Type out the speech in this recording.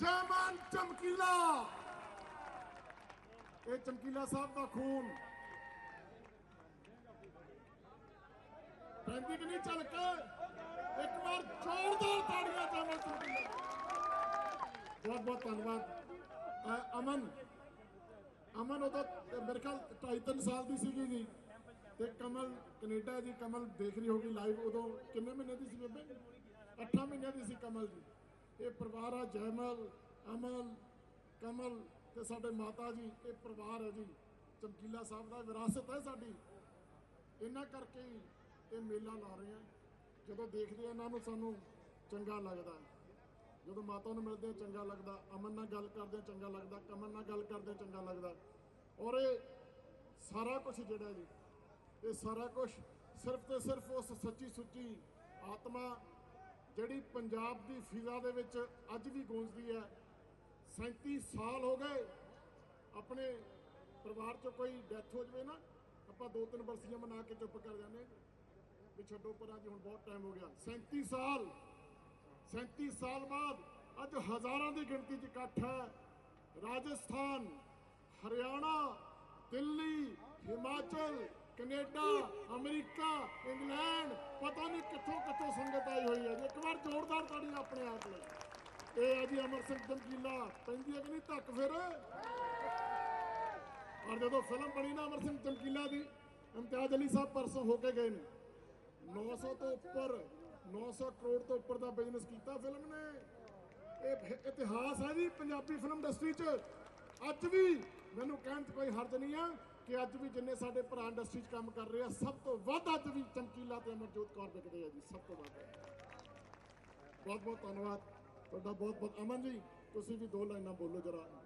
ਜੈਮਾਨ ਚਮਕੀਲਾ। ਇਹ ਚਮਕੀਲਾ ਸਾਹਿਬ ਦਾ ਖੂਨ। ਪੈਂਦੀ ਕਿ ਨਹੀਂ ਚੱਲ ਕੇ ਇੱਕ ਵਾਰ ਜ਼ੋਰਦਾਰ ਤਾੜੀਆਂ ਜੈਮਾਨ ਚਮਕੀਲਾ। ਬਹੁਤ ਬਹੁਤ ਧੰਨਵਾਦ। ਅਮਨ ਅਮਨ ਉਦੋਂ ਮੇਰੇ ਖਿਆਲ 2.5 ਸਾਲ ਦੀ ਸੀਗੀ ਜੀ। ਤੇ ਕਮਲ ਕੈਨੇਡਾ ਜੀ, ਕਮਲ ਦੇਖ ਰਹੀ ਹੋਗੀ ਲਾਈਵ ਉਦੋਂ। ਕਿੰਨੇ ਮਹੀਨੇ ਦੀ ਸੀ ਬੇਬੇ? 8 ਮਹੀਨਿਆਂ ਦੀ ਸੀ ਕਮਲ ਜੀ। ਇਹ ਪਰਿਵਾਰ ਆ ਜੈਮਲ ਅਮਲ, ਕਮਲ ਤੇ ਸਾਡੇ ਮਾਤਾ ਜੀ, ਇਹ ਪਰਿਵਾਰ ਹੈ ਜੀ। ਚਮਕੀਲਾ ਸਾਹਿਬ ਦਾ ਵਿਰਾਸਤ ਹੈ ਸਾਡੀ। ਇਹਨਾਂ ਕਰਕੇ ਹੀ ਇਹ ਮੇਲਾ ਲਾ ਰਹੇ ਆ ਜਦੋਂ ਦੇਖਦੇ ਆ ਇਹਨਾਂ ਨੂੰ ਸਾਨੂੰ ਚੰਗਾ ਲੱਗਦਾ ਜਦੋਂ ਮਾਤਾ ਨੂੰ ਮਿਲਦੇ ਚੰਗਾ ਲੱਗਦਾ। ਅਮਨ ਨਾਲ ਗੱਲ ਕਰਦੇ ਚੰਗਾ ਲੱਗਦਾ। ਕਮਲ ਨਾਲ ਗੱਲ ਕਰਦੇ ਚੰਗਾ ਲੱਗਦਾ। ਔਰ ਇਹ ਸਾਰਾ ਕੁਝ ਜਿਹੜਾ ਜੀ, ਇਹ ਸਾਰਾ ਕੁਝ ਸਿਰਫ ਤੇ ਸਿਰਫ ਉਸ ਸੱਚੀ ਸੁੱਚੀ ਆਤਮਾ ਜਿਹੜੀ ਪੰਜਾਬ ਦੀ ਫਿਜ਼ਾ ਦੇ ਵਿੱਚ ਅੱਜ ਵੀ ਗੂੰਜਦੀ ਹੈ 37 ਸਾਲ ਹੋ ਗਏ, ਆਪਣੇ ਪਰਿਵਾਰ ਚੋਂ ਕੋਈ ਡੈਥ ਹੋ ਜਵੇ ਨਾ, ਆਪਾਂ ਦੋ ਤਿੰਨ ਬਰਸੀਆਂ ਮਨਾ ਕੇ ਚੁੱਪ ਕਰ ਜਾਂਦੇ ਹਾਂ ਵੀ ਛੱਡੋ ਪਰ ਅੱਜ ਹੁਣ ਬਹੁਤ ਟਾਈਮ ਹੋ ਗਿਆ। 37 ਸਾਲ 37 ਸਾਲ ਬਾਅਦ ਅੱਜ ਹਜ਼ਾਰਾਂ ਦੀ ਗਿਣਤੀ 'ਚ ਇਕੱਠ ਹੈ, Rajasthan, Haryana, Delhi Himachal, Canada, America, England, ਪਤਾ ਨਹੀਂ ਕਿੱਥੋਂ ਕਿੱਥੋਂ ਸੰਗਤ ਆਈ ਹੋਈ ਹੈ ਜੀ। ਇੱਕ ਵਾਰ ਜ਼ੋਰਦਾਰ ਤਾੜੀਆਂ ਆਪਣੇ ਆਪ ਲਈ। ਇਹ ਹੈ ਜੀ ਅਮਰ ਸਿੰਘ ਚਮਕੀਲਾ ਪੈਂਦੀ ਹੈ ਕਿ ਨਹੀਂ? ਧੱਕ ਫਿਰ। ਔਰ ਜਦੋਂ ਫਿਲਮ ਬਣੀ ਨਾ ਅਮਰ ਸਿੰਘ ਚਮਕੀਲਾ ਦੀ, ਇਮਤਿਆਜ਼ ਅਲੀ ਸਾਹਿਬ ਪਰਸੋਂ ਹੋ ਕੇ ਗਏ ਨੇ। 900 ਤੋਂ ਉੱਪਰ 900 ਕਰੋੜ ਤੋਂ ਉੱਪਰ ਦਾ ਬਿਜ਼ਨਸ ਕੀਤਾ ਫਿਲਮ ਨੇ। ਇਹ ਇਤਿਹਾਸ ਹੈ ਜੀ ਪੰਜਾਬੀ ਫਿਲਮ ਇੰਡਸਟਰੀ 'ਚ। ਅੱਜ ਵੀ ਮੈਨੂੰ ਕਹਿਣ 'ਚ ਕੋਈ ਹਰਜ ਨਹੀਂ ਆ ਕਿ ਅੱਜ ਵੀ ਜਿੰਨੇ ਸਾਡੇ ਭਰਾ ਇੰਡਸਟਰੀ 'ਚ ਕੰਮ ਕਰ ਰਹੇ ਆ, ਸਭ ਤੋਂ ਵੱਧ ਅੱਜ ਵੀ ਚਮਕੀਲਾ ਤੇ ਅਮਰਜੋਤ ਕੌਰ ਵਿਕਦੇ ਆ ਜੀ, ਸਭ ਤੋਂ ਵੱਧ। ਬਹੁਤ ਬਹੁਤ ਧੰਨਵਾਦ। ਤੁਹਾਡਾ ਬਹੁਤ ਬਹੁਤ ਅਮਨ ਜੀ, ਤੁਸੀਂ ਵੀ ਦੋ ਲਾਈਨਾਂ ਬੋਲੋ ਜਰਾ।